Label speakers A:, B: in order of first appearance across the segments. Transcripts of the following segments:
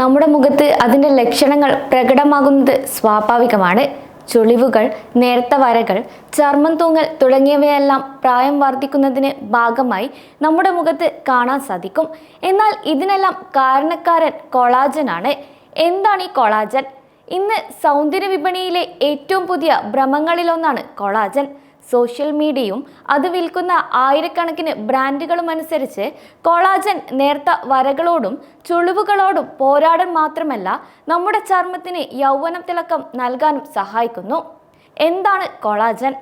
A: നമ്മുടെ മുഖത്ത് അതിന്റെ ലക്ഷണങ്ങൾ പ്രകടമാകുന്നത് സ്വാഭാവികമാണ്. ചുളിവുകൾ നേർത്ത വരകൾ ചർമ്മം തൂങ്ങൽ തുടങ്ങിയവയെല്ലാം പ്രായം വർദ്ധിക്കുന്നതിന് ഭാഗമായി നമ്മുടെ മുഖത്ത് കാണാൻ സാധിക്കും. എന്നാൽ ഇതിനെല്ലാം കാരണക്കാരൻ കൊളാജനാണ്. എന്താണ് ഈ കൊളാജൻ? ഇന്ന് സൗന്ദര്യ വിപണിയിലെ ഏറ്റവും പുതിയ ഭ്രമങ്ങളിലൊന്നാണ് കൊളാജൻ. സോഷ്യൽ മീഡിയയും അത് വിൽക്കുന്ന ആയിരക്കണക്കിന് ബ്രാൻഡുകളും അനുസരിച്ച് കൊളാജൻ നേർത്ത വരകളോടും ചുളിവുകളോടും പോരാടാൻ മാത്രമല്ല നമ്മുടെ ചർമ്മത്തിന് യൗവനം തിളക്കം നൽകാനും സഹായിക്കുന്നു. എന്താണ് കൊളാജൻ?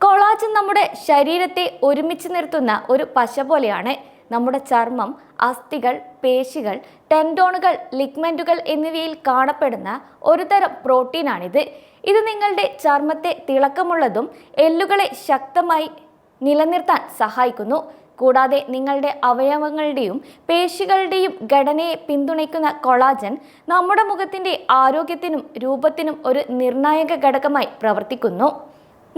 A: കൊളാജൻ നമ്മുടെ ശരീരത്തെ ഒരുമിച്ച് നിർത്തുന്ന ഒരു പശ പോലെയാണ്. നമ്മുടെ ചർമ്മം അസ്ഥികൾ പേശികൾ ടെൻഡോണുകൾ ലിഗ്മെന്റുകൾ എന്നിവയിൽ കാണപ്പെടുന്ന ഒരുതരം പ്രോട്ടീനാണിത്. ഇത് നിങ്ങളുടെ ചർമ്മത്തെ തിളക്കമുള്ളതും എല്ലുകളെ ശക്തമായി നിലനിർത്താൻ സഹായിക്കുന്നു. കൂടാതെ നിങ്ങളുടെ അവയവങ്ങളുടെയും പേശികളുടെയും ഘടനയെ പിന്തുണയ്ക്കുന്ന കൊളാജൻ നമ്മുടെ മുഖത്തിന്റെ ആരോഗ്യത്തിനും രൂപത്തിനും ഒരു നിർണായക ഘടകമായി പ്രവർത്തിക്കുന്നു.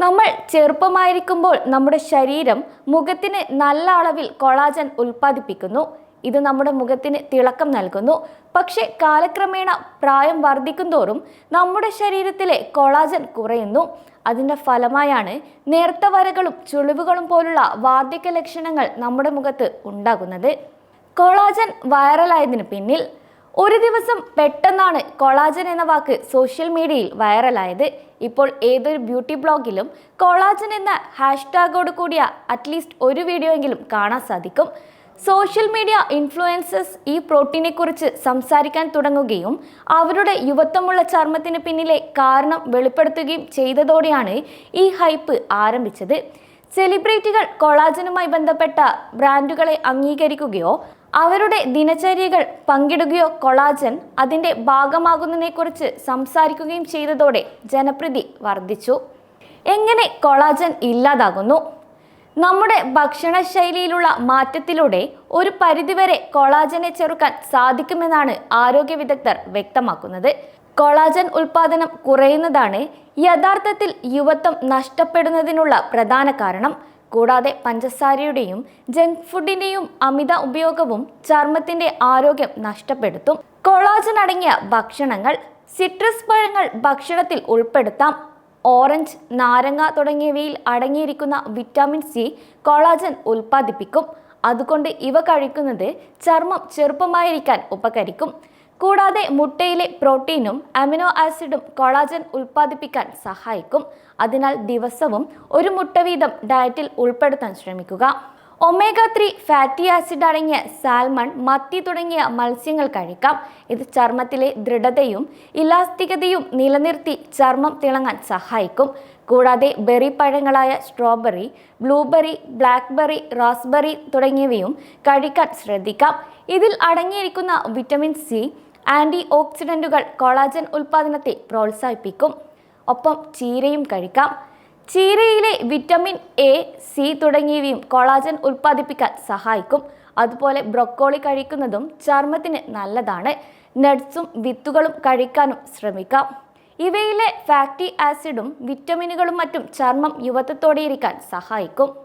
A: നമ്മൾ ചെറുപ്പമായിരിക്കുമ്പോൾ നമ്മുടെ ശരീരം മുഖത്തിന് നല്ല അളവിൽ കൊളാജൻ ഉൽപ്പാദിപ്പിക്കുന്നു. ഇത് നമ്മുടെ മുഖത്തിന് തിളക്കം നൽകുന്നു. പക്ഷെ കാലക്രമേണ പ്രായം വർദ്ധിക്കും തോറും നമ്മുടെ ശരീരത്തിലെ കൊളാജൻ കുറയുന്നു. അതിന്റെ ഫലമായാണ് നേർത്ത വരകളും ചുളിവുകളും പോലുള്ള വാർദ്ധക്യ ലക്ഷണങ്ങൾ നമ്മുടെ മുഖത്ത് ഉണ്ടാകുന്നത്. കൊളാജൻ വൈറലായതിനു പിന്നിൽ ഒരു ദിവസം പെട്ടെന്നാണ് കൊളാജൻ എന്ന വാക്ക് സോഷ്യൽ മീഡിയയിൽ വൈറലായത്. ഇപ്പോൾ ഏതൊരു ബ്യൂട്ടി ബ്ലോഗിലും കൊളാജൻ എന്ന ഹാഷ്ടാഗോട് കൂടിയ അറ്റ്ലീസ്റ്റ് ഒരു വീഡിയോ എങ്കിലും കാണാൻ സാധിക്കും. സോഷ്യൽ മീഡിയ ഇൻഫ്ലുവൻസേഴ്സ് ഈ പ്രോട്ടീനെ കുറിച്ച് സംസാരിക്കാൻ തുടങ്ങുകയും അവരുടെ യുവത്വമുള്ള ചർമ്മത്തിന് പിന്നിലെ കാരണം വെളിപ്പെടുത്തുകയും ചെയ്തതോടെയാണ് ഈ ഹൈപ്പ് ആരംഭിച്ചത്. സെലിബ്രിറ്റികൾ കൊളാജനുമായി ബന്ധപ്പെട്ട ബ്രാൻഡുകളെ അംഗീകരിക്കുകയോ അവരുടെ ദിനചര്യകൾ പങ്കിടുകയോ കൊളാജൻ അതിന്റെ ഭാഗമാകുന്നതിനെക്കുറിച്ച് സംസാരിക്കുകയും ചെയ്തതോടെ ജനപ്രീതി വർദ്ധിച്ചു. എങ്ങനെ കൊളാജൻ ഇല്ലാതാകുന്നു? നമ്മുടെ ഭക്ഷണശൈലിയിലുള്ള മാറ്റത്തിലൂടെ ഒരു പരിധിവരെ കൊളാജനെ ചെറുക്കാൻ സാധിക്കുമെന്നാണ് ആരോഗ്യ വിദഗ്ധർ വ്യക്തമാക്കുന്നത്. കൊളാജൻ ഉൽപാദനം കുറയുന്നതാണ് യഥാർത്ഥത്തിൽ യുവത്വം നഷ്ടപ്പെടുന്നതിനുള്ള പ്രധാന കാരണം. കൂടാതെ പഞ്ചസാരയുടെയും ജങ്ക് ഫുഡിന്റെയും അമിത ഉപയോഗവും ചർമ്മത്തിന്റെ ആരോഗ്യം നഷ്ടപ്പെടുത്തും. കൊളാജൻ അടങ്ങിയ ഭക്ഷണങ്ങൾ സിട്രസ് പഴങ്ങൾ ഭക്ഷണത്തിൽ ഉൾപ്പെടുത്താം. ഓറഞ്ച് നാരങ്ങ തുടങ്ങിയവയിൽ അടങ്ങിയിരിക്കുന്ന വിറ്റാമിൻ സി കൊളാജൻ ഉൽപ്പാദിപ്പിക്കും. അതുകൊണ്ട് ഇവ കഴിക്കുന്നത് ചർമ്മം ചെറുപ്പമായിരിക്കാൻ ഉപകരിക്കും. കൂടാതെ മുട്ടയിലെ പ്രോട്ടീനും അമിനോ ആസിഡും കൊളാജൻ ഉൽപ്പാദിപ്പിക്കാൻ സഹായിക്കും. അതിനാൽ ദിവസവും ഒരു മുട്ട വീതം ഡയറ്റിൽ ഉൾപ്പെടുത്താൻ ശ്രമിക്കുക. ഒമേഗ ത്രീ ഫാറ്റി ആസിഡ് അടങ്ങിയ സാൽമൺ മത്തി തുടങ്ങിയ മത്സ്യങ്ങൾ കഴിക്കാം. ഇത് ചർമ്മത്തിലെ ദൃഢതയും ഇലാസ്തികതയും നിലനിർത്തി ചർമ്മം തിളങ്ങാൻ സഹായിക്കും. കൂടാതെ ബെറി പഴങ്ങളായ സ്ട്രോബെറി ബ്ലൂബെറി ബ്ലാക്ക്ബെറി റാസ്ബെറി തുടങ്ങിയവയും കഴിക്കാൻ ശ്രദ്ധിക്കാം. ഇതിൽ അടങ്ങിയിരിക്കുന്ന വിറ്റമിൻ സി ആന്റി ഓക്സിഡന്റുകൾ കൊളാജൻ ഉൽപ്പാദനത്തെ പ്രോത്സാഹിപ്പിക്കും. ഒപ്പം ചീരയും കഴിക്കാം. ചീരയിലെ വിറ്റമിൻ എ സി തുടങ്ങിയവയും കൊളാജൻ ഉൽപ്പാദിപ്പിക്കാൻ സഹായിക്കും. അതുപോലെ ബ്രൊക്കോളി കഴിക്കുന്നതും ചർമ്മത്തിന് നല്ലതാണ്. നട്ട്സും വിത്തുകളും കഴിക്കാനും ശ്രമിക്കാം. ഇവയിലെ ഫാറ്റി ആസിഡും വിറ്റമിനുകളും മറ്റും ചർമ്മം യുവത്വത്തോടെ ഇരിക്കാൻ സഹായിക്കും.